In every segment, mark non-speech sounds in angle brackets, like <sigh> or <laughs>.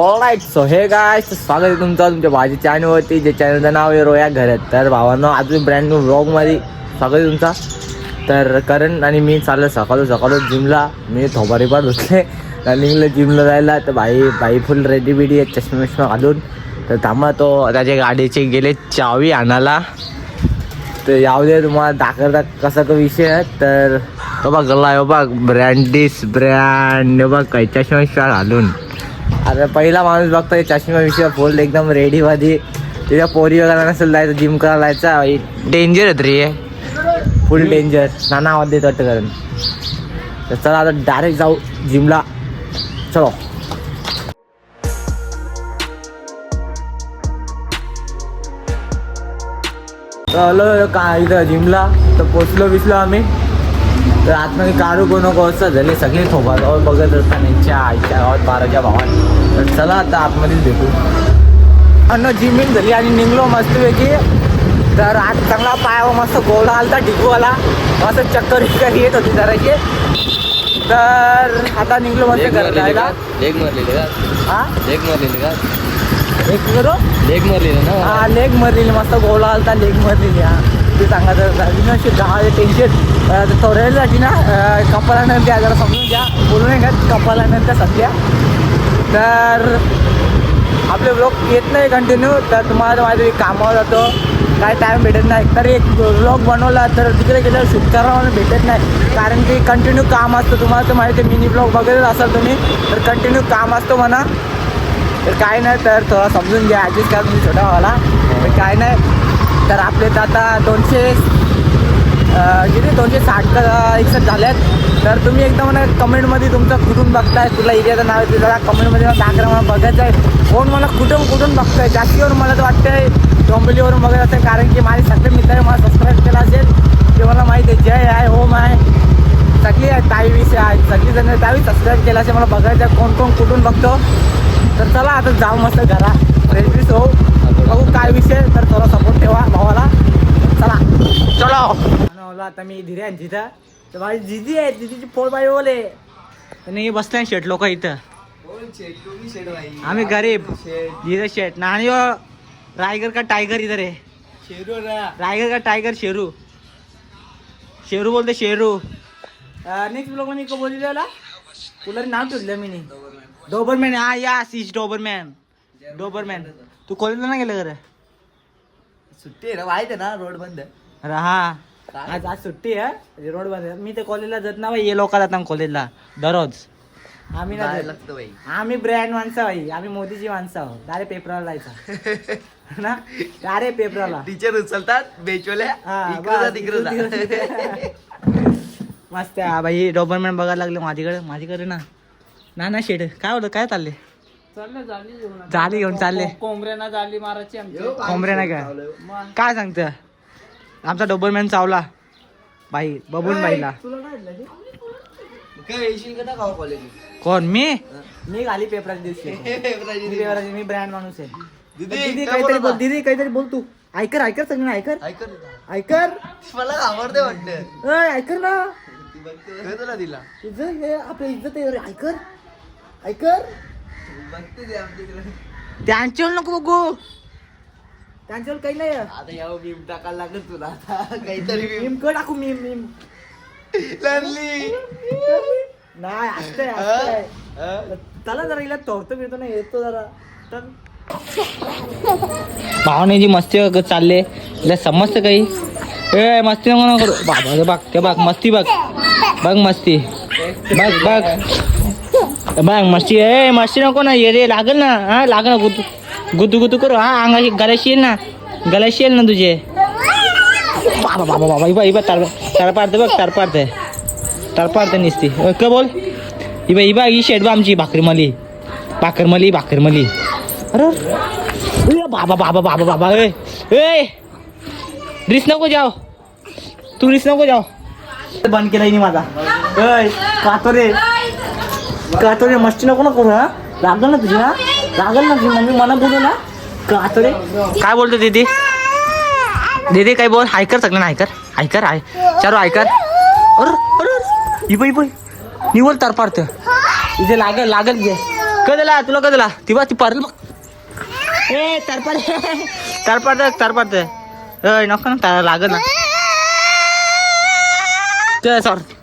All right so हे गाय स्वागत आहे तुमचं तुमच्या भाजी चॅनलवरती जे चॅनलचं नाव आहे रोया घरात तर भावांनो अजून ब्रँड न्यू ब्लॉगमध्ये स्वागत आहे तुमचा. तर करण आणि मी चाललं सकाळी सकाळी जिमला मी थोबारी पण धुतले रनिंगला जिमला जायला. तर भाई भाई फुल रेडी बिडी आहे चष्मा विष्मा घालून. तर थांबा तो त्याच्या गाडीचे गेले चावी आणायला. तर याव दे तुम्हाला दाखवता कसा तो विषय आहे. तर तो बघ गल्ला हो बघ ब्रँडिस ब्रँड बघ काय चष्मा बिष्मा घालून. अरे पहिला माणूस बघतोय चष्म्याविषयी विषय एकदम रेडी मध्ये तिच्या पोरी वगैरे नसेल जायचं जिम करायला जायचं. डेंजर आहेत रे. फुल डेंजर नाना आवाज देत वाटतं कारण तर चला आता डायरेक्ट जाऊ जिमला चलो. आलो का इथं जिमला तर पोचलो बिचलो आम्ही. तर आतमध्ये काढू कोण नको असं झाले सगळे अहो बघत असताना इच्छा आईच्या गावात बाराच्या भावात तर चला आता आतमध्येच भेटू. अन्न जिमिंग झाली आणि निघलो मस्तपैकी. तर आज चांगला पायावर मस्त गोळा आलता डिगूवाला मस्त चक्कर विक्कर येत होती जराशी. तर आता निघलो मस्त घरी जायला. लेग मारलेले का? हा लेग मारलेले का? एक करू? लेग मारलेले ना? हा लेग मरलेली मस्त गोळा आलता लेग मरलेली हा. ते सांगायचं अशी दहा टेन्शन थोड्यासाठी ना अं, कपालानं द्या जरा समजून घ्या. बोलू नाही का कपालानं सध्या तर आपले ब्लॉग येत नाही कंटिन्यू तर तुम्हाला तर माहिती कामावर जातो. काय टाईम भेटत नाही. तर एक ब्लॉग बनवला तर तिकडे गेल्यावर शूट करायला भेटत नाही. कारण की कंटिन्यू काम असतं. तुम्हाला तर माहिती मिनी ब्लॉग बघत असाल तुम्ही. तर कंटिन्यू काम असतो म्हणा. तर काय नाही तर थोडा समजून घ्या. ॲडजस्ट करा तुम्ही छोटा व्हायला तर काय नाही. तर आपले तर आता दोनशे किती? दोनशे साठ का झाले आहेत तर तुम्ही एकदम मला कमेंटमध्ये तुमचं कुठून बघताय तुला एरियाचं नाव आहे जरा कमेंटमध्ये मला दाखवा मला बघायचं आहे. कोण मला कुठून कुठून बघताय? जास्तीवर मला तर वाटतंय डोंबिवलीवरून बघत असेल कारण की माझे सगळे मित्र मला सबस्क्राईब केला असेल ते मला माहिती आहे जय आहे होम आहे सगळी आहे ताईविषयी आहे सगळी जण त्यावेळी सबस्क्राईब केला असेल मला बघायचं आहे कोण कोण कुठून बघतो. तर चला आता जाऊ मस्त घरा. फ्रेश हो बघू काय विषय तर थोडा सपोर्ट ठेवा भावाला. चला. चलो. आता मी धीरे आहे तिथं. तर माझी दिदी आहे दिदीची पोळ बाई बोले आणि बसताय शेट लोक इथं. आम्ही गरीब. धीरे शेट ना आणि हो, रायगड रायगर का टायगर इधर आहे रायगर का टायगर शेरू. शेरू बोलते शेरू. नेक्स्ट ब्लॉग मी बोलली त्याला. तुला नाव ठेवलं मी. डोबरमॅन हा या इज डोबरमॅन डोबरमॅन तू कॉलेजला नाही गेलं खरं सुट्टी आहे माहिती आहे ना रोड बंद अरे हा. आज आज सुट्टी आहे रोड बंद आहे. मी तर कॉलेजला जात ना बाई हे लोक जातात कॉलेजला दररोज. आम्ही जात. लागतं बाई. आम्ही ब्रँड माणसं बाई आम्ही मोदीची माणसं आहोत. डारे पेपराला जायचं. <laughs> ना? डारे पेपराला टीचर उचलतात बेचवल्या हा, इकडं जा बस, तिकडं इकडं जा. तिकडं. <laughs> मस्त आहे हा बाई. डॉक्युमेंट बघायला लागले माझ्याकडे माझ्याकडे ना. ना ना शेड काय होतं? काय चालले झाली घेऊन चालले कोंबऱ्यांना जाली मारायची आमची. कोंबड्या नाही काय? काय सांगतं? आमचा डोबरमॅन चावला. बाई बबून बाईला. काय कोण मी? मी घाली पेपराच्या दिवशी मी पेपराची मी ब्रँड माणूस आहे. दीदी काहीतरी बोल दीदी काहीतरी बोल तू. ऐकर ऐकर सगळं ऐकर. ऐक ऐकर. मला आवडते वाटतं. ऐकर ना. काय तुला दिला. तुझं हे आपलं इज्जत आहे ऐकर. ऐकर. बघते ते आमच्याकडे त्यांच्यावर नको बघू. त्यांच्यावर काही नाही. आता यावं भीम टाकायला लागेल तुला आता. काहीतरी मीम कर टाकू मीम मीम लरली नाही असतंय असतंय. त्याला जरा हिला तोडतो बिरतो ना येतो जरा. भावने जी मस्ती वगैरे चालले तिला समजतं काही? ए मस्ती नको ना करू. बाबा बघ ते बघ मस्ती बघ बघ मस्ती. बघ बघ बघ मस्ती ए मस्ती नको ना ये रे लागल ना. हा लागल ना गुतू गुतू गुतू करू. हा अंगाशी गलाशी येईल ना. गलाशी येईल ना तुझे. बाबा बाबा बाबा इबा इबा तार तार पाडते बघ तार पाडते. तार पाडते निसती. का बोल? इबा इबा ही शेट बा आमची भाकरमली भाकरमली भाकरमली अरे बाबा बाबा बाबा बाबा ए ए. रिस नको जाओ तू रिस नको जाओ बंद केला माझा. ए कातो रे. कातो मस्ती नको ना करू हा? लागल ना तुझ्या ना लागल ना तुझी मम्मी मला बोलू ना? कातोरे काय बोलतो दीदी? दीदी काय बोल. ऐकर सगळं ऐकर ऐकर आय चारो ऐकर अरे अरे इब इब निवल तर ते इथे लागल लागल घे. कधला? तुला कधला? ती बा ती पारल मग ए तरपार तरपार तरपार ए नको ना लागल ना. ते सॉरी.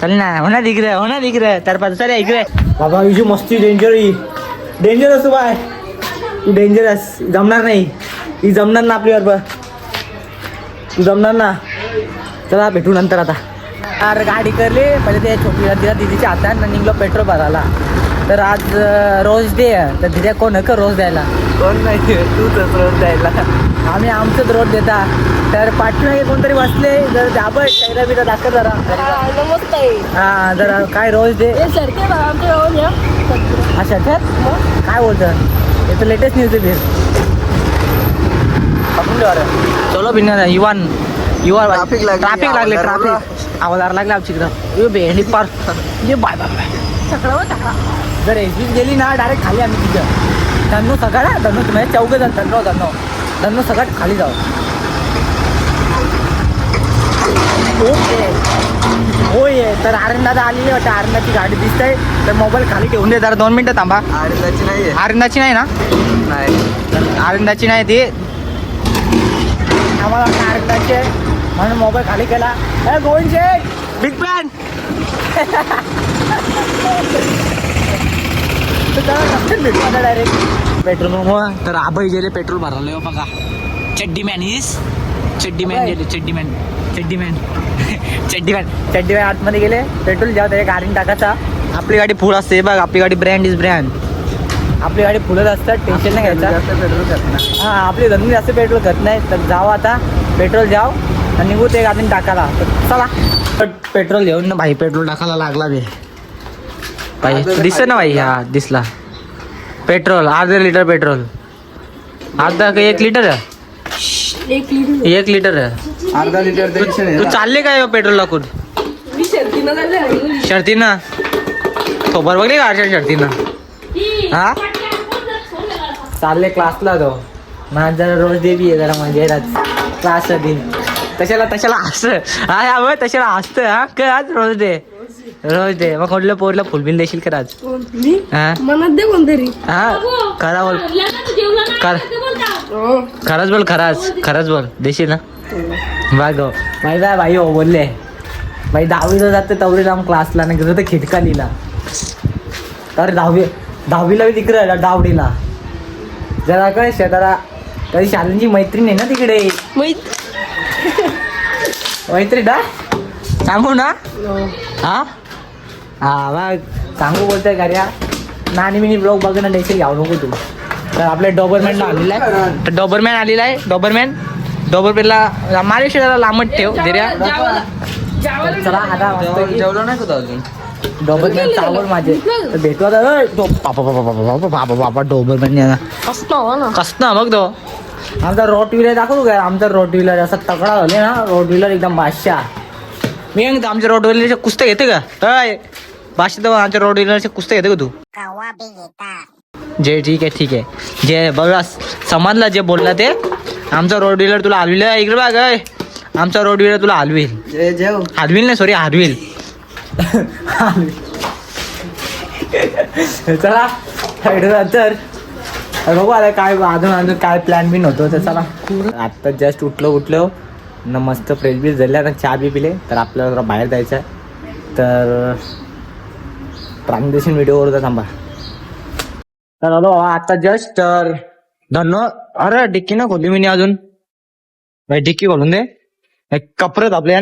चल ना हो ना इकडे हो ना इकडे तरपार चल इकडे. बाबा हिची मस्ती डेंजर ही. Dangerous bye. तू डेंजरस जमणार नाही. ही जमणार ना आपली बरोबर तू जमणार ना. चला भेटू नंतर आता. अरे गाडी करली. पहिले ते छोटी दिला दिदीच्या हातात आणि निघलो पेट्रोल भरायला. तर आज रोज डे आहे तर दिद्या कोण आहे का रोज द्यायला? कोण नाही तूच रोज द्यायला. आम्ही आमचंच रोज देता. तर पाठीमागे कोणतरी बसले जर दाबळ चेहरा बिरा दाखव जरा. नमस्ते. हा जरा काय रोज दे. हे ठेव काय बोलतं हे तर लेटेस्ट न्यूज आहे फिर. चलो भिन्न युवान. युवा Traffic लागली, ट्रॅफिक लागले. ट्रॅफिक आवाज लागले आमच्या इकडं. पार ये बाय बाय बाय. सगळं टाका जर एसबीच गेली ना डायरेक्ट खाली आम्ही तिथं. धन्नू सकाळ हा धन्नू म्हणजे चौघ जण धन्नो धन्नो. धन्नू सकाळ खाली जाऊ ओके. होय तर आरंदादा आलेली वाटतं आरंदाची गाडी दिसते. तर मोबाईल खाली ठेवून दे जरा दोन मिनिटं थांबा. आनंदाची नाहीये आरंदाची नाही ना? नाही. आरंदाची नाही ती. आम्हाला आरंदाची आहे. म्हणून मोबाईल खाली केला. गोविंद बिग प्लॅन भेटू डायरेक्ट पेट्रोल पंप तर आबाई गेले पेट्रोल भरायला. हो बघा. चड्डी मॅन इज चड्डी मॅन गेले चड्डी मॅन चड्डी मॅन <laughs> चड्डी मॅन चड्डी मॅन आतमध्ये गेले. पेट्रोल जेव्हा त्याच्या गाडीने टाकायचा. आपली गाडी फुल असते बघ. आपली गाडी ब्रँड इज ब्रँड आपली गाडी फुलच असतात टेन्शन नाही घ्यायचं. पेट्रोल नाही. हा आपली धंदे जास्त पेट्रोल खात नाही. तर जाऊ आता. पेट्रोल जाऊ. आणि निघू ते गाडीने टाकायला. तर चला. पट- पेट्रोल घेऊन ना भाई पेट्रोल टाकायला लागला बे. भाई दिसत ना भाई हा दिसला. पेट्रोल अर्धा लिटर पेट्रोल. अर्धा का एक लिटर? एक लिटर. एक लिटर. आहे अर्धा लिटर तू. चालले काय पेट्रोल टाकून? मी शर्तीनं थोबर बघली का अर्षण शर्तीनं? हा? चालले क्लासला तो. माझ जरा रोज देवी आहे जरा म्हणजे क्लास दिन. तशाला तशाला हसत. हा तशाला हसत हा. काय आज रोज दे. रोज दे. मग कुठल्या पोरला फुलबिल देशील का आज हा? मनात दे कोणतरी. हा? खरा बोल. कर हो. खरंच बोल खराच. खरंच बोल. देशील ना? बघ हो. भाई बाय भाई हो बोलले. भाई दहावीला जाते तवरी लांब क्लासला नाही गेलो तर लिहिला. तर दहावी दहावीला बी तिकडे डावडीला. जरा काय शेताला कधी शालेंची मैत्रीण आहे ना तिकडे? माहीत मैत्रीण ना सांगू ना हा? हा सांगू बोलतोय कार्या नानी मिनी ब्लॉग बघ ना टेन्शन घ्यावं नको तू. तर आपल्या डॉबरमॅन आलेला आहे. तर डॉबरमॅन आलेला आहे. डॉबरमॅन डॉबरमॅनला माझ्या शेताला लांबट ठेव धैर्या चला आता जेवलो नाही अजून? डॉबरमॅन चावल माझे. भेटू डॉबरमॅन बघ तो. आमचा रोट व्हीलर दाखवतो काय आमचा रोट व्हीलर असा तगडा झाले ना. रोट व्हीलर एकदम बादशाह. मी आमच्या रोट व्हीलरच्या कुस्त्या घेते का? बादशाह तर आमच्या रोट व्हीलरच्या कुस्त्या घेते का तू? जे ठीक आहे ठीक आहे. जे बघा समजला जे बोलला ते आमचा रोड व्हीलर तुला हलविल. इकडे बघ अय आमचा रोड व्हीलर तुला हलविल. हलविल नाही सॉरी हरविल. <laughs> चला तर. बघू आता काय अजून अजून काय प्लॅन बिन होतो तर चला. आत्ता जस्ट उठलो उठलो. न मस्त फ्रेश बीस झाले. आता चहा बी पिले तर आपल्याला जरा बाहेर जायचं आहे तर ट्रान्झेक्शन व्हिडिओवर तर थांबा. तर हॅलो आता जस्ट तर धन्नो अरे डिक्की ना खोली मी अजून. भाई डिक्की खोलून दे. कपरे कपडे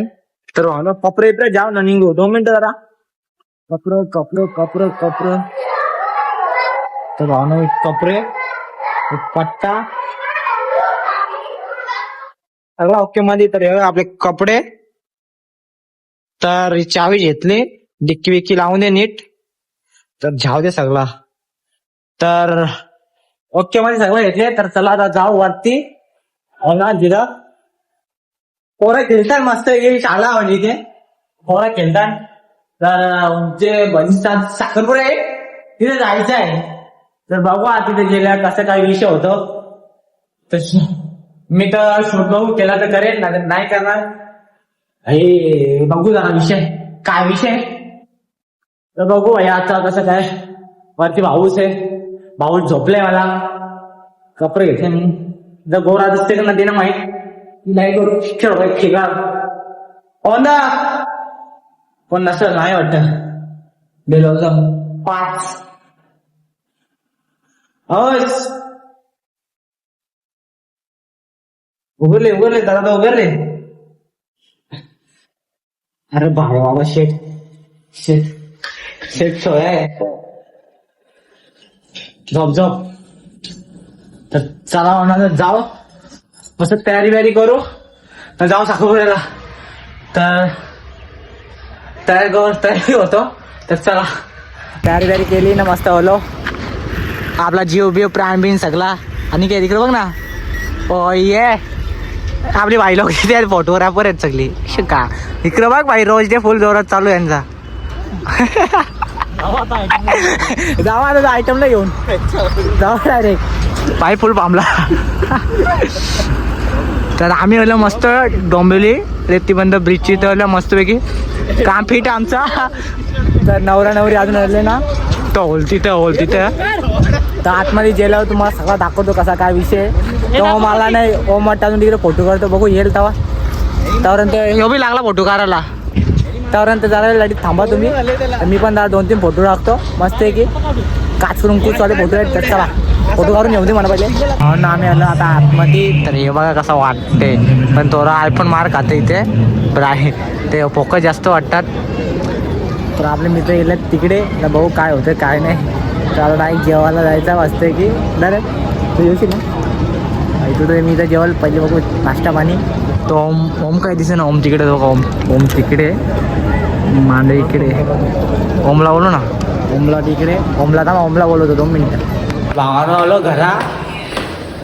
तर हॅलो कपडे जाव ना निघू दोन मिनिटं जरा. कपडे कपडे कपडे कपडे तर हॅलो कपडे एक पट्टा. सगळा ओके मध्ये तर आपले कपडे. तर चावी घेतली. डिक्की विक्की लावून दे नीट. तर झाव दे सगळा. तर ओके मध्ये सगळं घेतले तर चला आता जाऊ वरती. हो दिला पोरं खेळतात मस्त. ही शाळा म्हणजे इथे. पोरं खेळतात. तर जे बनीचा साखरपुडा आहे. तिथे जायचं आहे. तर बघू आता तिथे गेल्या कसं काय विषय होतो. तर मी तर शोधभाऊ केला तर करेन. ना नाही करणार. हे बघू जरा विषय. काय विषय? तर बघू भाई आता कसं काय? वरती भाऊच आहे. भाऊ झोपलाय मला. कपडे घेते मी. जर गोरा दिसते का नदीनं माहीत? नाही करू खेळ बाई ठिकाण ओंदा पण नसेल नाही वाटत. गेलो पाच. होस उघडले उघडले दादा उघडले. अरे भाऊ बाबा शेट. शेट. शेट सोया आहे झोप झोप तर चला म्हणा जाऊ मस्त तयारी बियारी करू तर जाऊ साखरपुड्याला तर तयार कर तयारी होतो तर चला तयारी बियारी केली ना मस्त होलो आपला जीव बिव प्राण बिन सगला आणि काय तिकडे बघ ना ओ ये आपली बाई लोक तिथे फोटोग्राफर आहेत सगळी का इकडं बघ बाई रोज डे फुल जोरात चालू आहे यांचा जावा आता आयटमला घेऊन. जाऊ डायरेक्ट पाय फुल पामला तर आम्ही आलो मस्त डोंबिवली रेतीबंद ब्रिजची आलो मस्तपैकी. काम फिट आमचा. तर नवरा नवरी अजून आले ना तो होल तिथं होल तिथं. तर आतमध्ये गेल्यावर तुम्हाला सगळा दाखवतो कसा काय विषय तो मला नाही ओम अजून तिकडे फोटो काढतो बघू येईल तेव्हा त्यावरून ह्यो बी लागला फोटो काढायला. त्यावरून जरा लढीत थांबा तुम्ही. मी पण जरा दोन तीन फोटो टाकतो. मस्त आहे की. काच करून कुचवाले फोटो आहेत चला. फोटो काढून येऊ दे मला पहिले. हो ना आम्ही आलो आता आतमध्ये. तर हे बघा कसं वाटते पण थोडा आयफोन मार खाते इथे. पण आहे. ते फोकस जास्त वाटतात. तर आपले मित्र गेले तिकडे. तर बघू काय होतं काय नाही. तर आता डायरेक्ट जेवायला जायचं वाजतंय की. डायरेक्ट तू येशील ना? तर मी तर जेवायला पहिले बघू नाश्ता पाणी. तो ओम ओम काय दिसे ना ओम तिकडे बघा ओम. ओम तिकडे. मांडे इकडे. ओमला बोलू ना. ओमला तिकडे. ओमला थांबा ओमला बोलवतो दोन मिनिटं. भावानं आलो घरा.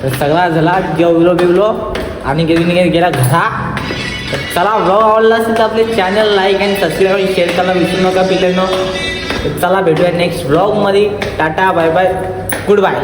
तर सगळा झाला जेवलो बिवलो आणि गेली गेला घरा. तर चला ब्लॉग आवडला असेल तर आपले चॅनल लाईक आणि सबस्क्राईब शेअर करायला विसरू नका पिल्लांनो चला भेटूया नेक्स्ट ब्लॉगमध्ये tata bye bye good bye